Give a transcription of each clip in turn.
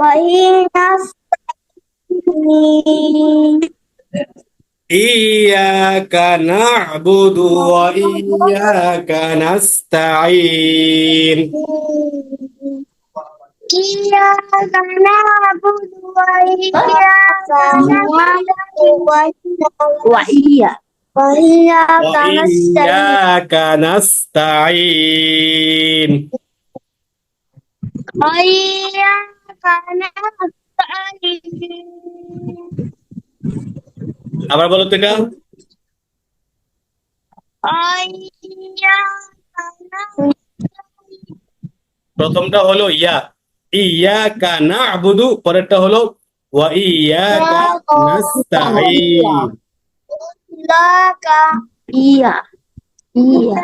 وهي نستعين إياك نعبد وإياك نستعين إياك نعبد وإياك نستعين وهي وإياك نستعين وإياك نستعين وإياك نستعين আবার বলো তো এটা। প্রথমটা হলো ইয়া। ইয়া কানা আবুদু পরেরটা হলো ওয়া ইয়া কা ইয়া ইয়া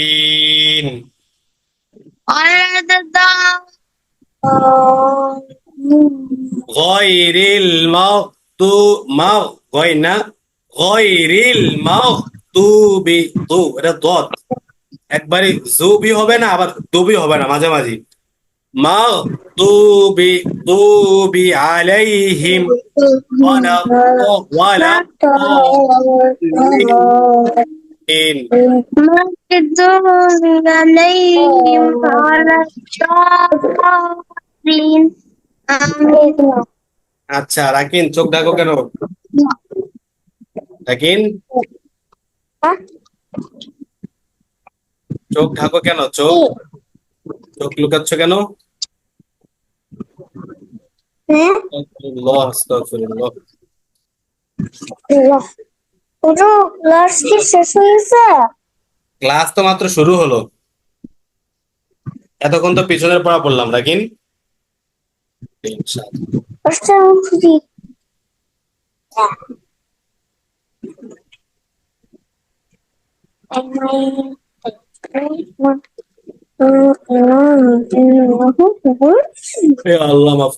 غير المغضوب مغ غير غير المغضوب তো এটা দত একবারে জুবি হবে না আবার দুবি হবে না মাঝে মাঝে মাগদুবি দুবি আলাইহিম ওয়ালা ওয়ালা ইন مغضوب عليهم ولا আচ্ছা রাকিন চোখ দেখো কেন? রাকিন? চোখ ঢাকো কেন? চোখ? চোখ লুকাচ্ছ কেন? ক্লাস তো মাত্র শুরু হলো। এতক্ষণ তো পিছনের পড়া পড়লাম রাকিন। ইনশাআল্লাহ। আচ্ছা খুশি এ আল্লাহ মাফ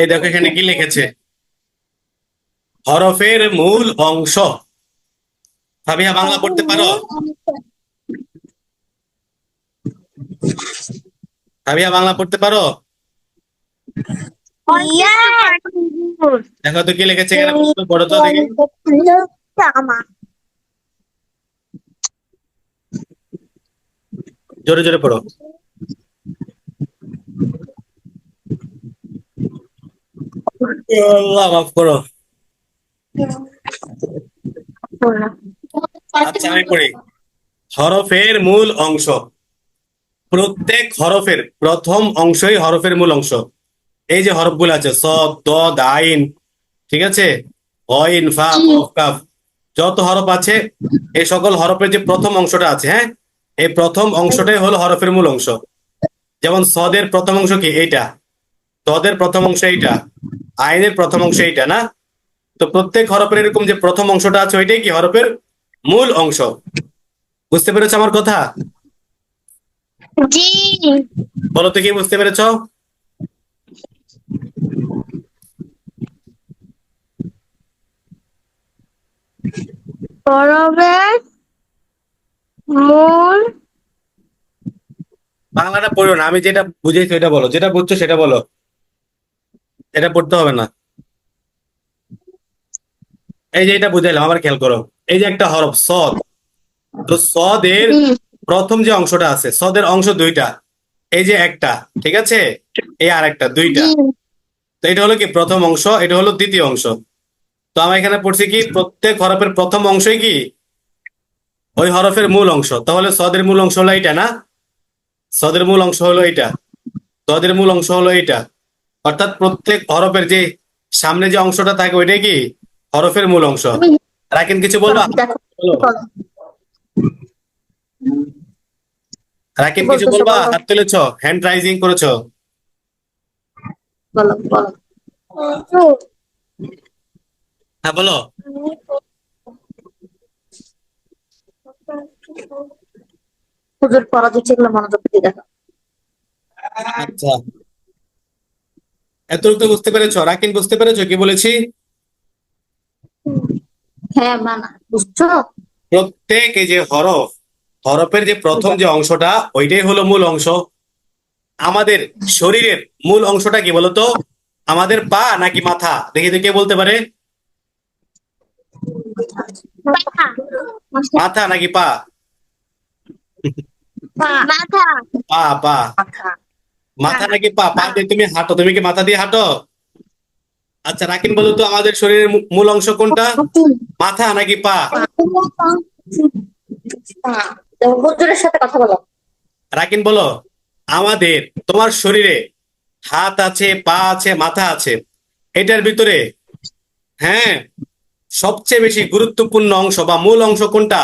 এই দেখো এখানে কি লিখেছে? হরফের মূল অংশ। সাবিহা, বাংলা পড়তে পারো? সাবিহা, বাংলা পড়তে পারো? দেখো তো কি লিখেছে এখানে? পড়ো তো দেখি। জোরে জোরে পড়ো। এ আল্লাহ মাফ করো। আচ্ছা আমি পড়ি। হরফের মূল অংশ। প্রত্যেক হরফের প্রথম অংশই হরফের মূল অংশ। এই যে হরফ হরফগুলো আছে সদ দ আইন ঠিক আছে? অইন ফা কফ কাফ যত হরফ আছে এই সকল হরফের যে প্রথম অংশটা আছে হ্যাঁ? এই প্রথম অংশটাই হলো হরফের মূল অংশ। যেমন সদের প্রথম অংশ কি? এইটা। তদের প্রথম অংশ এইটা। আইনের প্রথম অংশ এইটা না? তো প্রত্যেক হরফের এরকম যে প্রথম অংশটা আছে ওইটাই কি হরফের মূল অংশ? বুঝতে পেরেছ আমার কথা? জি। বলো তো কি বুঝতে পেরেছ? পরবের মূল বাংলাটা পড়ো না আমি যেটা বুঝেছি ওইটা বলো যেটা বুঝছ সেটা বলো। এটা পড়তে হবে না। এই যে এটা বুঝাইলাম আবার খেয়াল করো। এই যে একটা হরফ সদ। তো সদের প্রথম যে অংশটা আছে সদের অংশ দুইটা এই যে একটা ঠিক আছে? এই আর একটা দুইটা তো এটা হলো কি প্রথম অংশ এটা হলো দ্বিতীয় অংশ। তো আমরা এখানে পড়ছি কি প্রত্যেক হরফের প্রথম অংশই কি? ওই হরফের মূল অংশ। তাহলে সদের মূল অংশ হলো এইটা না? সদের মূল অংশ হলো এইটা। সদের মূল অংশ হলো এইটা। অর্থাৎ প্রত্যেক হরফের যে সামনে যে অংশটা থাকে ওইটাই কি? হরফের মূল অংশ। রাখেন কিছু বলবা? বলো। রাকিব কিছু বলবা? বলো। হাত তুলেছ? হ্যান্ড রাইজিং করেছ? হ্যাঁ বলো। হুজুর পড়া দিচ্ছে এগুলো মনোযোগ দিয়ে দেখো। আচ্ছা। তো বুঝতে পেরেছ? রাকিন বুঝতে পেরেছ কি বলেছি? হ্যাঁ মানা বুঝছ? প্রত্যেক এই যে হরফ হরফের যে প্রথম যে অংশটা ওইটাই হলো মূল অংশ। আমাদের শরীরের মূল অংশটা কি বলতো? আমাদের পা নাকি মাথা? দেখি তো কে বলতে পারে? মাথা নাকি পা? মাথা। পা পা। মাথা। নাকি পা? পা দিয়ে তুমি হাঁটো। তুমি কি মাথা দিয়ে হাঁটো? আচ্ছা রাকিন বলো তো আমাদের শরীরের মূল অংশ কোনটা? মাথা নাকি পা? হ্যাঁ, তো হুজুরের সাথে কথা বলো। রাকিন বলো আমাদের তোমার শরীরে হাত আছে পা আছে মাথা আছে এটার ভিতরে হ্যাঁ সবচেয়ে বেশি গুরুত্বপূর্ণ অংশ বা মূল অংশ কোনটা?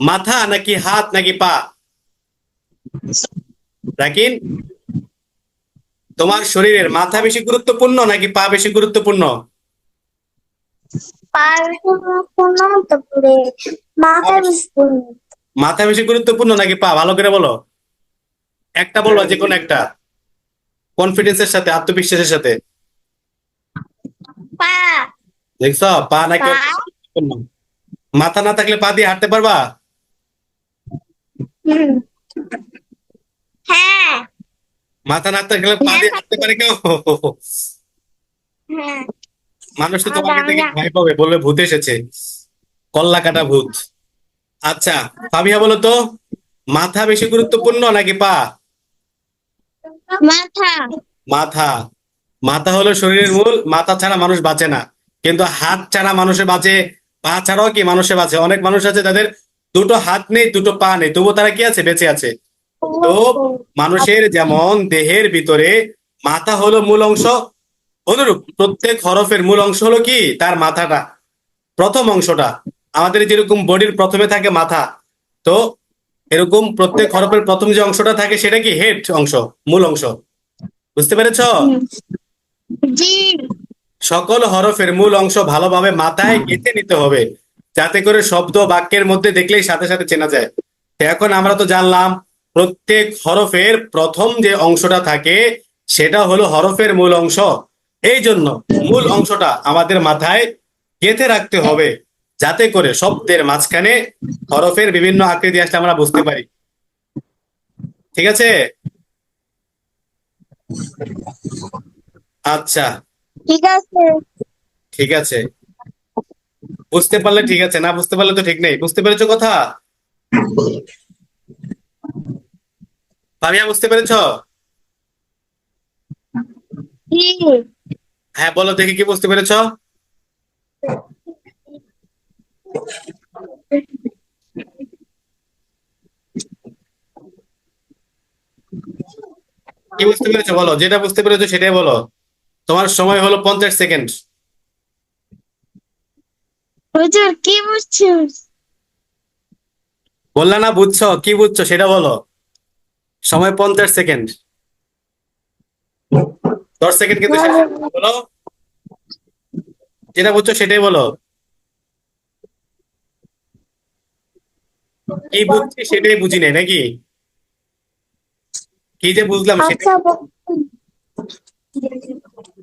মাথা নাকি হাত নাকি পা? রাকিন তোমার শরীরের মাথা বেশি গুরুত্বপূর্ণ নাকি পা বেশি গুরুত্বপূর্ণ? মাথা মাথা বেশি গুরুত্বপূর্ণ নাকি পা? ভালো করে বলো। একটা বলো যে কোনো একটা। কনফিডেন্সের সাথে আত্মবিশ্বাসের সাথে। পা। দেখছ? পা নাকি মাথা না থাকলে পা দিয়ে হাঁটতে পারবা? হ্যাঁ। মাথা না থাকলে পা দিয়ে হাঁটতে পারে কেউ? হ্যাঁ। মানুষ তো তোমাকে দেখে ভয় পাবে বলবে ভূত এসেছে। কল্লা কাটা ভূত। আচ্ছা ফাবিয়া বলো তো মাথা বেশি গুরুত্বপূর্ণ নাকি পা? মাথা। মাথা। মাথা হলো শরীরের মূল মাথা ছাড়া মানুষ বাঁচে না। কিন্তু হাত ছাড়া মানুষে বাঁচে, পা ছাড়াও কি মানুষে বাঁচে? অনেক মানুষ আছে তাদের দুটো হাত নেই, দুটো পা নেই, তবুও তারা কি আছে? বেঁচে আছে। তো মানুষের যেমন দেহের ভিতরে মাথা হলো মূল অংশ, অনুরূপ প্রত্যেক হরফের মূল অংশ হলো কি? তার মাথাটা, প্রথম অংশটা। আমাদের যেরকম বডির প্রথমে থাকে মাথা, তো এরকম প্রত্যেক হরফের প্রথম যে অংশটা থাকে সেটা কি? হেড অংশ, মূল অংশ। বুঝতে পেরেছ? সকল হরফের মূল অংশ ভালোভাবে মাথায় গেঁথে নিতে হবে। যাতে করে শব্দ বাক্যের মধ্যে দেখলেই সাথে সাথে চেনা যায়। এখন আমরা তো জানলাম প্রত্যেক হরফের প্রথম যে অংশটা থাকে সেটা হলো হরফের মূল অংশ। এই জন্য মূল অংশটা আমাদের মাথায় গেঁথে রাখতে হবে। যাতে করে শব্দের মাঝখানে হরফের বিভিন্ন আকৃতি আসলে আমরা বুঝতে পারি। ঠিক আছে? আচ্ছা। ঠিক আছে। ঠিক আছে। বুঝতে পারলে ঠিক আছে না বুঝতে পারলে তো ঠিক নেই। বুঝতে পেরেছ কথা? ভাবিয়া বুঝতে পেরেছ? হ্যাঁ বলো দেখি কি বুঝতে পেরেছ? কি বুঝতে পেরেছ বলো? যেটা বুঝতে পেরেছ সেটাই বলো। তোমার সময় হলো পঞ্চাশ সেকেন্ড। হুজুর কি বুঝছেন বললা না বুঝছ কি বুঝছ সেটা বলো। সময় পঞ্চাশ সেকেন্ড। দশ সেকেন্ড কিন্তু বলো। যেটা বুঝছ সেটাই বলো। কি বুঝছি সেটাই বুঝি নাই নাকি? কি যে বুঝলাম সেটা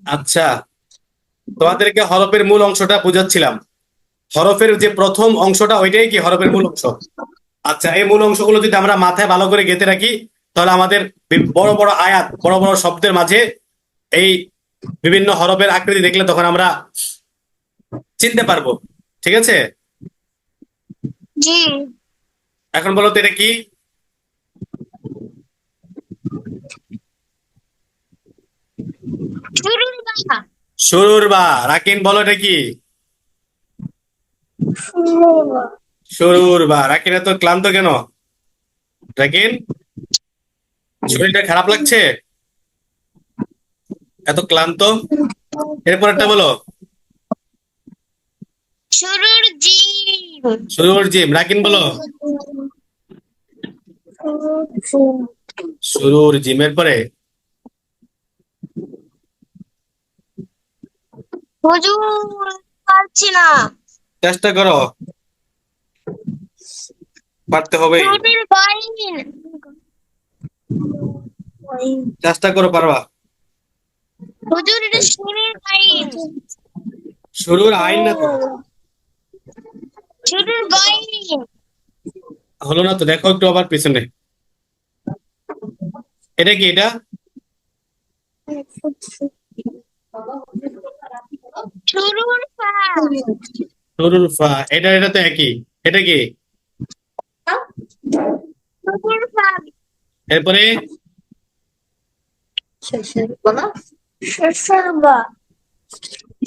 আচ্ছা তোমাদেরকে হরফের মূল অংশটা বুঝাচ্ছিলাম। হরফের যে প্রথম অংশটা ওইটাই কি হরফের মূল অংশ? আচ্ছা এই মূল অংশগুলো যদি আমরা মাথায় ভালো করে গেঁথে রাখি তাহলে আমাদের বড় বড় আয়াত বড় বড় শব্দের মাঝে এই বিভিন্ন হরফের আকৃতি দেখলে তখন আমরা চিনতে পারব। ঠিক আছে? এখন বলো তো এটা কি? শুরুর বা রাকিন বলো এটা কি? শুরুর বা রাকিন এত ক্লান্ত কেন? রাকিন শরীরটা খারাপ লাগছে? এত ক্লান্ত? এরপর একটা বলো। শুরুর জিম। শুরুর জিম রাকিন বলো। শুরুর জিমের পরে হুজুর পারছি না। চেষ্টা করো। পারতে হবে চেষ্টা করো পারবা। হুজুর এটা শুরুর বাইন। শুরুর আইন না তো। শুরুর বাইন। হলো না তো দেখো একটু আবার পিছনে। এটা কি এটা? শুরুর ফা এটা এটা তো একই। এটা কি? এরপরে? শেষের বলা। শেষের বা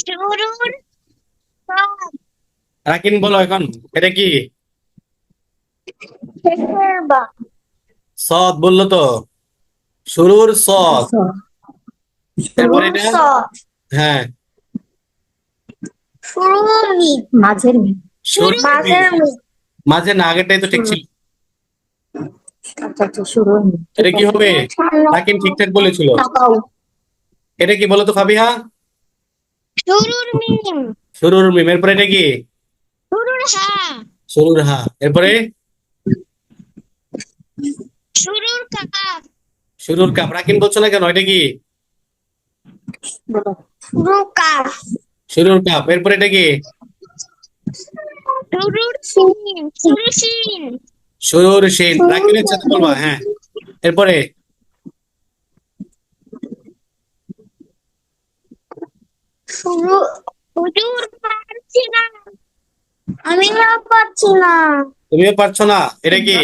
শুরুর পা। রাকিন বলো এখন। এটা কি? সদ বলল তো। শুরুর সদ এরপরে এটা? হ্যাঁ। শুরুর মি মাঝের মি শুরুর মাঝের মি মাঝে না আগেরটাই তো ঠিক ছিল। আচ্ছা আচ্ছা এটা কি হবে? রাকিন ঠিকঠাক বলেছিল। এটা কি বলো তো ফাবিহা? শুরুর মিম। শুরুর মিম। এরপরে এটা কি? শুরুর হা। শুরুর হা। এরপরে? শুরুর কাপ। শুরুর কাপ। রাকিন বলছো না কেন? এটা কি? শুরুর কাপ। শুরুর কাপ এরপরে এটা কি? সিন সাথে বলবা হ্যাঁ। এরপরে? আমি না পারছি না। তুমিও পারছ না এটা কি?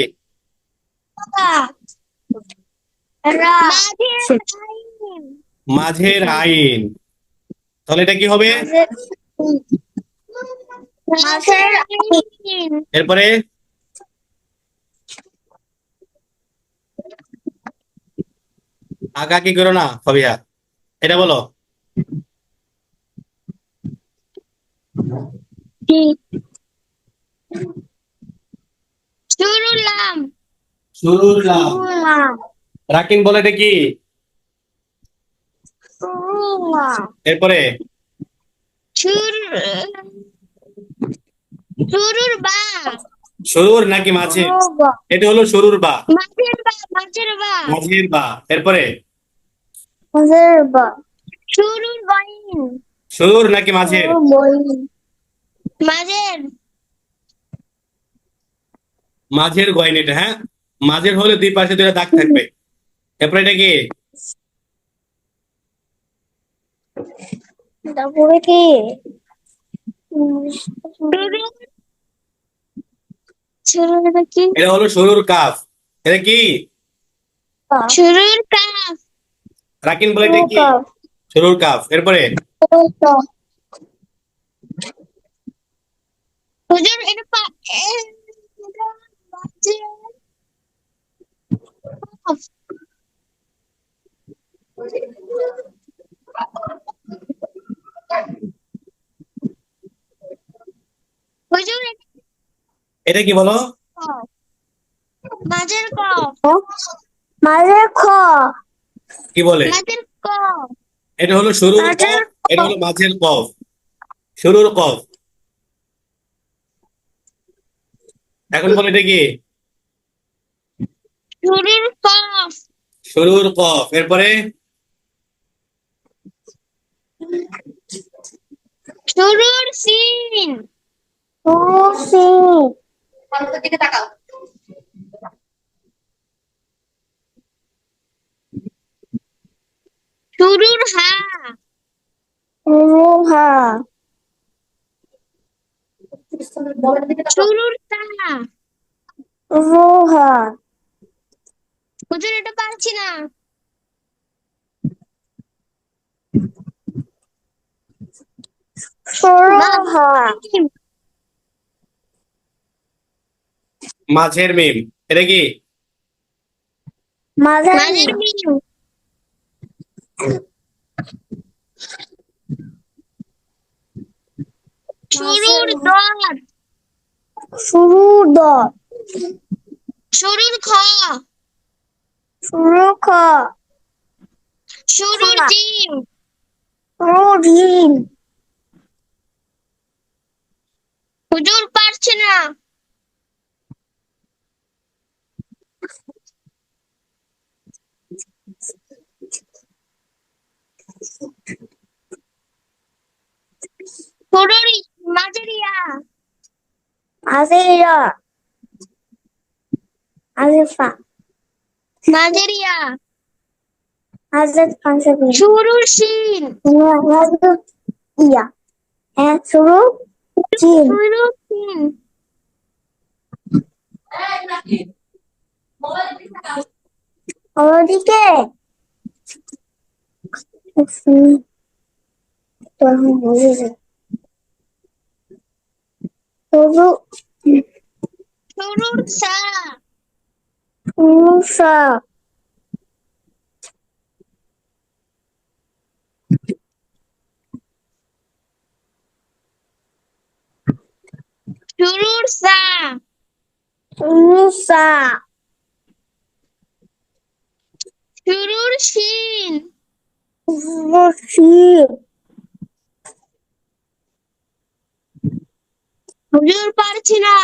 মাঝের আইন। তাহলে এটা কি হবে? এরপরে? আগা কি করো না ফাবিহা এটা বলো। রাকিন বলে এটা কি? এরপরে? শুরুর বা। নাকি মাঝে? এটা হলো শুরুর বা। মাঝের বা মাঝের বা। মাঝের বা। এরপরে? মাঝের বা। বাইন। নাকি মাঝের? মাঝের। মাঝের গয়ন এটা হ্যাঁ? মাঝের হলে দুই পাশে দুইটা দাগ থাকবে। এরপরে এটা কি? তারপরে কি এটা হলো শুরুর কাফ এটা কি শুরুর কাপ রাকিন বলে এটা কি শুরুর কাফ এরপরে হুজুর এটা পা এটা কি বলো? মাঝের ক? মাঝের খ। কি বলে? মাঝের ক। এটা হলো শুরুর কফ এটা হলো মাঝের কফ শুরুর কফ এখন বলে এটা কি? শুরুর কফ শুরুর কফ এরপরে? শুরুর সিন। মনোযোগ দিকে তাকাও শুরুর হা রুহা। বলের শুরুর তা রুহা হুজুর এটা পারছি না। সুরহা। মাঝের মিম এটা কি? মাঝের মাঝের মিম। শুরুর দত শুরু দ শুরুর খ। শুরু খ। শুরুর খা। জিম শুরু ঢিম হুজুর পারছে না শুরুর ই- মাঝের ইয়া আলিফা মাঝের ইয়া মাঝের পাঞ্জাবি শুরুর শিন মাঝের ইয়া হ্যাঁ শুরু ওদিকে যায় শুরু শুরুর সা মুসা শুরুর সা মুসা শুরুর শিন রশিদ হুজুর পারছি না।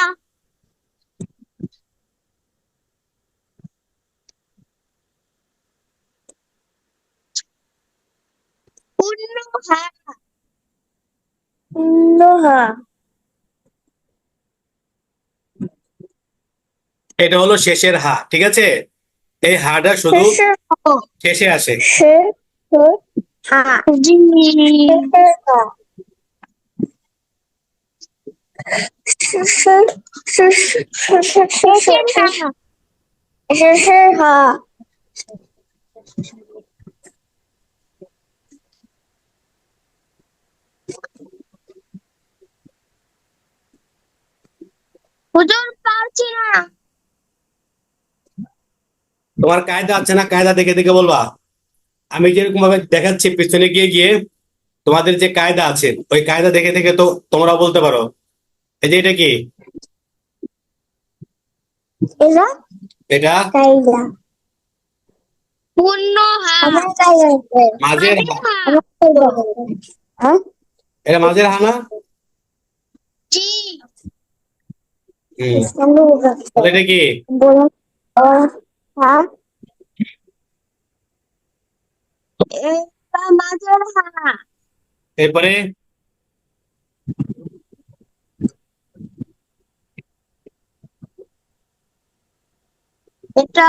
এটা হলো শেষের হা ঠিক আছে? এই হাটা শুধু শেষে আসে হা জি শেষের হা শেষের শেষের শেষের শেষের হা শেষের হা তোমার কায়দা আছে না? কায়দা দেখে দেখে বলবা। আমি যেরকম ভাবে দেখাচ্ছি, পিছনে গিয়ে গিয়ে তোমাদের যে কায়দা আছে, ওই কায়দা দেখে দেখে তো তোমরা বলতে পারো। এই যে এটা কি? এটা? পূর্ণ মাঝের হ্যাঁ? এটা মাঝের এটা হ্যাঁ এরপরে? এটা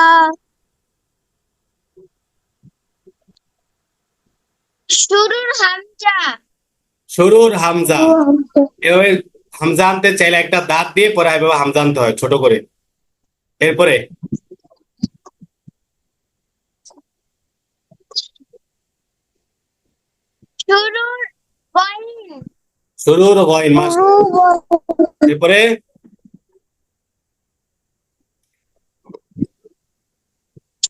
শুরুর হামজা। শুরুর হামজা। এভাবে হামজা। আনতে চাইলে একটা দাঁত দিয়ে পরে এভাবে হামজা আনতে হয় ছোট করে। এরপরে শুরুর গইন শুরুর গইন মাস এরপরে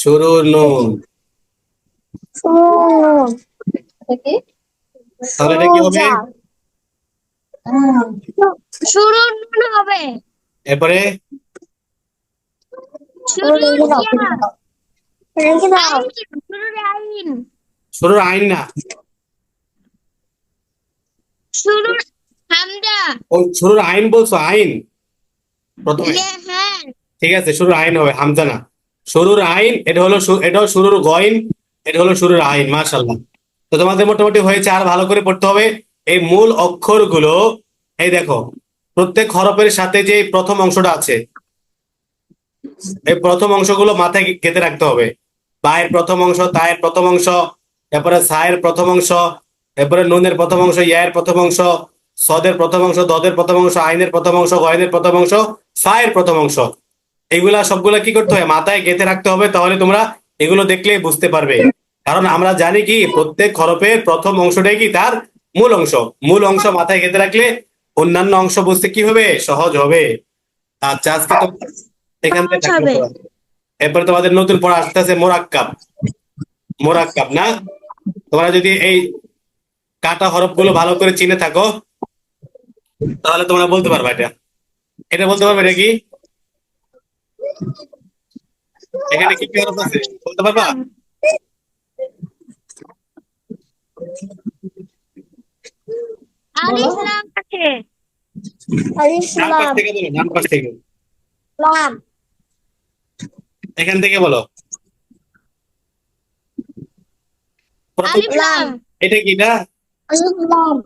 শুরুর নুন তাহলে এটা কি হবে? শুরুর নুন হবে। এরপরে? শুরুর আইন না। শুরুর হামজা ও শুরুর আইন বলছো আইন? প্রথমে। ইয়ে হ্যাঁ। ঠিক আছে শুরুর আইন হবে হামজা না। শুরুর আইন, এটা হলো এটা হলো শুরুর গইন, এটা হলো শুরুর আইন মাশাল্লাহ তো তোমাদের মোটামুটি হয়েছে আর ভালো করে পড়তে হবে। এই মূল অক্ষরগুলো, এই দেখো, প্রত্যেক হরফের সাথে যে প্রথম অংশটা আছে, এই প্রথম অংশগুলো মাথায় গেঁথে রাখতে হবে। বায়ের প্রথম অংশ, তায়ের প্রথম অংশ, এরপরে সায়ের প্রথম অংশ, এরপরে নুনের প্রথম অংশ, ইয়ায়ের প্রথম অংশ, সদের প্রথম অংশ, দদের প্রথম অংশ, আইনের প্রথম অংশ, গয়নের প্রথম অংশ ফায়ের প্রথম অংশ। এগুলা সবগুলা কি করতে হবে মাথায় গেঁথে রাখতে হবে তাহলে তোমরা এগুলো দেখলে বুঝতে পারবে। কারণ আমরা জানি কি প্রত্যেক হরফের প্রথম অংশটাই কি তার মূল অংশ। মূল অংশ মাথায় গেঁথে রাখলে অন্যান্য অংশ বুঝতে কি হবে? সহজ হবে। আচ্ছা আজকে তো এখান থেকে এরপরে তোমাদের নতুন পড়া আসতেছে মোরাক্কাব। মোরাক্কাব না? তোমরা যদি এই কাটা হরফগুলো ভালো করে চিনে থাকো তাহলে তোমরা বলতে পারবে এটা। এটা বলতে পারবে এটা কি এখানে কি কি আছে? বলতে পারবা? আলিফ লাম আছে আলিফ ডান পাশ থেকে বলো পাশ থেকে। লাম এখান থেকে বলো। প্রথম আলিফ লাম। এটা কি না? আলিফ লাম।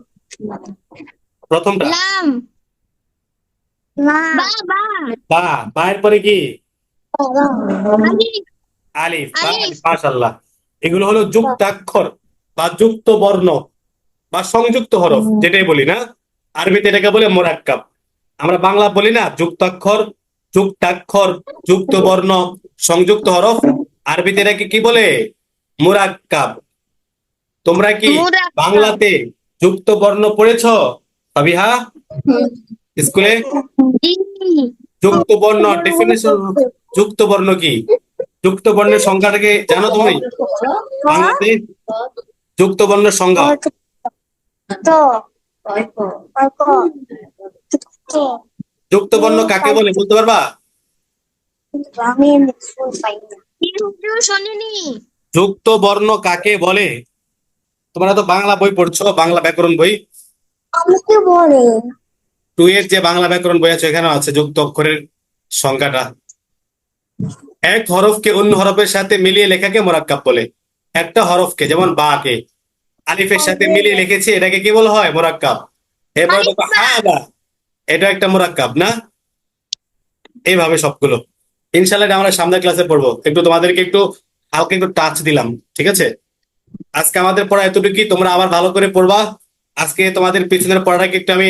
প্রথমটা। লাম। বা বা। বা বায়ের পরে কি? আলিফ। আলিফ। এগুলো হলো যুক্তাক্ষর বা যুক্ত বর্ণ বা সংযুক্ত হরফ যেটাই বলি না। আরবিতে এটাকে বলে মোরাক্কাব। আমরা বাংলা বলি না যুক্তাক্ষর যুক্তাক্ষর যুক্ত বর্ণ সংযুক্ত হরফ। আরবিতে এটাকে কি বলে? মোরাক্কাব। তোমরা কি বাংলাতে যুক্ত বর্ণ পড়েছ? অবিহা স্কুলে? যুক্ত বর্ণ ডেফিনেশন যুক্ত বর্ণ কি? যুক্ত বর্ণের সংখ্যাটাকে জানো তুমি? যুক্ত বর্ণের তো যুক্ত বর্ণ কাকে বলে বলতে পারবা? যুক্ত বর্ণ কাকে বলে? তোমরা তো বাংলা বই পড়ছো বাংলা ব্যাকরণ বই। বলে। টু এর যে বাংলা ব্যাকরণ বই আছে এখানে আছে যুক্ত অক্ষরের সংখ্যাটা এক হরফকে অন্য হরফের সাথে মিলিয়ে লেখাকে মোরাক্কাব বলে। একটা হরফকে যেমন বা কে আলিফের সাথে মিলিয়ে লিখেছি এটাকে কি বলা হয়? মোরাক্কাব। এটা একটা মোরাক্কাব না? এইভাবে সবগুলো। ইনশাল্লাহ আমরা সামনের ক্লাসে পড়ব। একটু তোমাদেরকে একটু হালকা একটু টাচ দিলাম ঠিক আছে? আজকে আমাদের পড়া এতটুকুই। তোমরা আবার ভালো করে পড়বা। আজকে তোমাদের পিছনের পড়াটাকে একটু আমি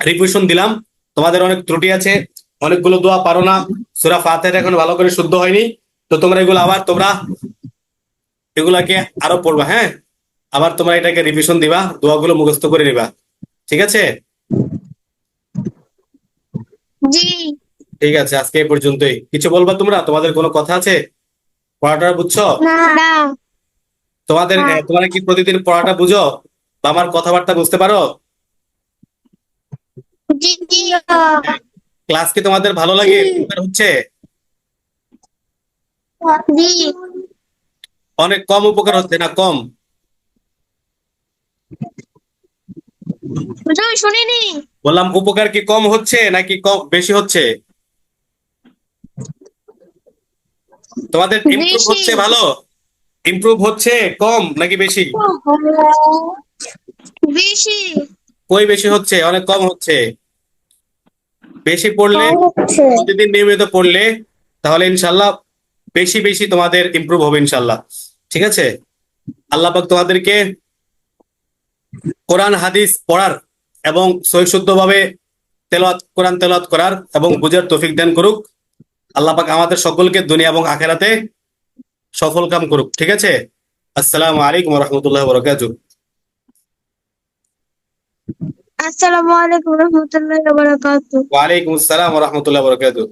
রিভিশন দিলাম। তোমাদের অনেক ত্রুটি আছে। অনেকগুলো দোয়া পারো না। সুরা ফাতের এখন ভালো করে শুদ্ধ হয়নি। তো তোমরা এগুলো আবার তোমরা এগুলাকে আরও পড়বা হ্যাঁ? আবার তোমরা এটাকে রিভিশন দিবা দোয়াগুলো মুখস্থ করে নিবা। ঠিক আছে? ঠিক আছে আজকে এই পর্যন্তই। কিছু বলবা তোমরা? তোমাদের কোনো কথা আছে? পড়াটা বুঝছ? তোমাদের তোমরা কি প্রতিদিন পড়াটা বুঝো? বা আমার কথাবার্তা বুঝতে পারো? জি জি। ক্লাস কি তোমাদের ভালো লাগে? হচ্ছে? অনেক কম উপকার হচ্ছে না কম? শুনিনি। বললাম উপকার কি কম হচ্ছে নাকি কম বেশি হচ্ছে? তোমাদের ইমপ্রুভ হচ্ছে ভালো? ইমপ্রুভ হচ্ছে কম নাকি বেশি? বেশি। কই বেশি হচ্ছে? অনেক কম হচ্ছে। বেশি পড়লে প্রতিদিন নিয়মিত পড়লে তাহলে ইনশাল্লাহ বেশি বেশি তোমাদের ইম্প্রুভ হবে ইনশাল্লাহ। ঠিক আছে? আল্লাহ পাক তোমাদেরকে কোরআন হাদিস পড়ার এবং সহিশুদ্ধভাবে তেলাত কোরআন তেলাত করার এবং বুঝার তৌফিক দান করুক। আল্লাহ পাক আমাদের সকলকে দুনিয়া এবং আখেরাতে সফল কাম করুক। ঠিক আছে? আসসালামু আলাইকুম রহমতুল্লাহ বরকাত আসসালামু আলাইকুম রহমতুল্লাহ বারাকাতু ওয়া আসসালাম রহমতুল্লাহ বারাকাতু